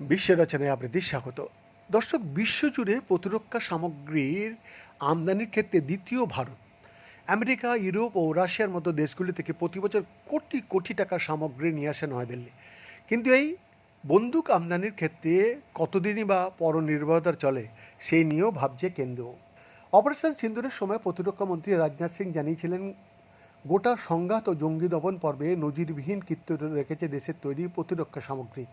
বিশ্ব রচনায় আপনাদের স্বাগত। দর্শক, বিশ্বজুড়ে প্রতিরক্ষা সামগ্রীর আমদানির ক্ষেত্রে দ্বিতীয় ভারত। আমেরিকা, ইউরোপ ও রাশিয়ার মতো দেশগুলি থেকে প্রতি বছর কোটি কোটি টাকার সামগ্রী নিয়ে আসে নয়াদিল্লি। কিন্তু এই বন্দুক আমদানির ক্ষেত্রে কতদিনই বা পরনির্ভরতা চলে, সেই নিয়েও ভাবছে কেন্দ্র। অপারেশন সিন্দুরের সময় প্রতিরক্ষা মন্ত্রী রাজনাথ সিং জানিয়েছিলেন গোটা সংঘাত ও জঙ্গি দমন পর্বে নজিরবিহীন কীর্তি রেখেছে দেশের তৈরি প্রতিরক্ষা সামগ্রী।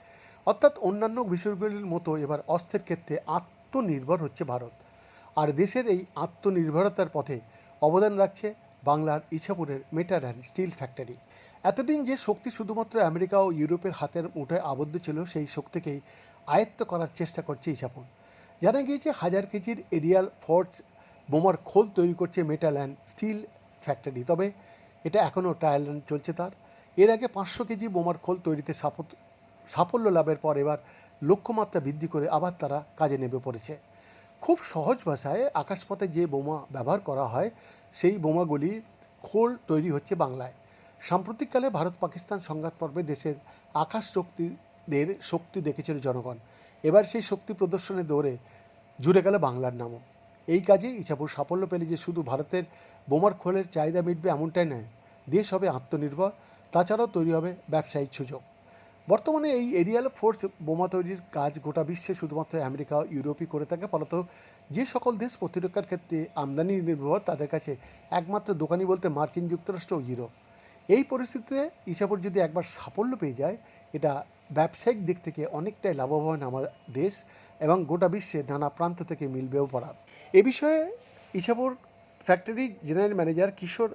অর্থাৎ অন্যান্য বিষয়গুলির মতো এবার অস্ত্রের ক্ষেত্রে আত্মনির্ভর হচ্ছে ভারত। আর দেশের এই আত্মনির্ভরতার পথে অবদান রাখছে বাংলার ইছাপুরের মেটার অ্যান্ড স্টিল ফ্যাক্টরি। এতদিন যে শক্তি শুধুমাত্র আমেরিকা ও ইউরোপের হাতের মুঠোয় আবদ্ধ ছিল, সেই শক্তিকেই আয়ত্ত করার চেষ্টা করছে ইছাপুর। জানা গিয়েছে, হাজার কেজির এরিয়াল ফোর্স বোমার খোল তৈরি করছে মেটাল অ্যান্ড স্টিল ফ্যাক্টরি। তবে এটা এখনও ট্রায়াল চলছে তার। এর আগে পাঁচশো কেজি বোমার খোল তৈরিতে সাফল্য লাভের পর এবার লক্ষ্যমাত্রা বৃদ্ধি করে আবার তারা কাজে নেমে পড়েছে। খুব সহজ ভাষায় আকাশপথে যে বোমা ব্যবহার করা হয়, সেই বোমাগুলি খোল তৈরি হচ্ছে বাংলায়। সাম্প্রতিককালে ভারত পাকিস্তান সংঘাত পর্বে দেশের আকাশ শক্তিদের শক্তি দেখেছিল জনগণ। এবার সেই শক্তি প্রদর্শনের দৌড়ে জুড়ে গেল বাংলার নামও। এই কাজে ইচ্ছাপুর সাফল্য পেলে যে শুধু ভারতের বোমার খোলের চাহিদা মিটবে এমনটাই নয়, দেশ হবে আত্মনির্ভর, তাছাড়াও তৈরি হবে ব্যবসায়িক সুযোগ। বর্তমানে এই এরিয়াল ফোর্স বোমা তৈরির কাজ গোটা বিশ্বে শুধুমাত্র আমেরিকা ইউরোপই করে থাকে, ফলত যে সকল দেশ প্রতিরক্ষার ক্ষেত্রে আমদানি নির্ভর, তাদের কাছে একমাত্র দোকানি বলতে মার্কিন যুক্তরাষ্ট্র ও ইউরোপ। এই পরিস্থিতিতে ইসাপুর যদি একবার সাফল্য পেয়ে যায়, এটা ব্যবসায়িক দিক থেকে অনেকটাই লাভবান আমার দেশ এবং গোটা বিশ্বে নানা প্রান্ত থেকে মিলবেও পড়া এ বিষয়ে Ichapur factory general manager Kishore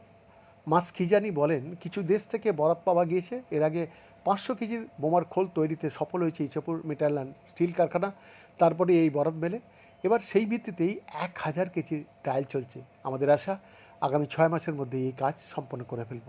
Maskhijani বলেন, কিছু দেশ থেকে বরাত পাওয়া গিয়েছে। এর আগে পাঁচশো কেজির বোমার খোল তৈরিতে সফল হয়েছে ইচাপুর মেটারল্যান্ড স্টিল কারখানা। তারপরে এই বরাত মেলে। এবার সেই ভিত্তিতেই এক হাজার কেজির ট্রায়াল চলছে। আমাদের আশা, আগামী ছয় মাসের মধ্যে এই কাজ সম্পন্ন করে ফেলব।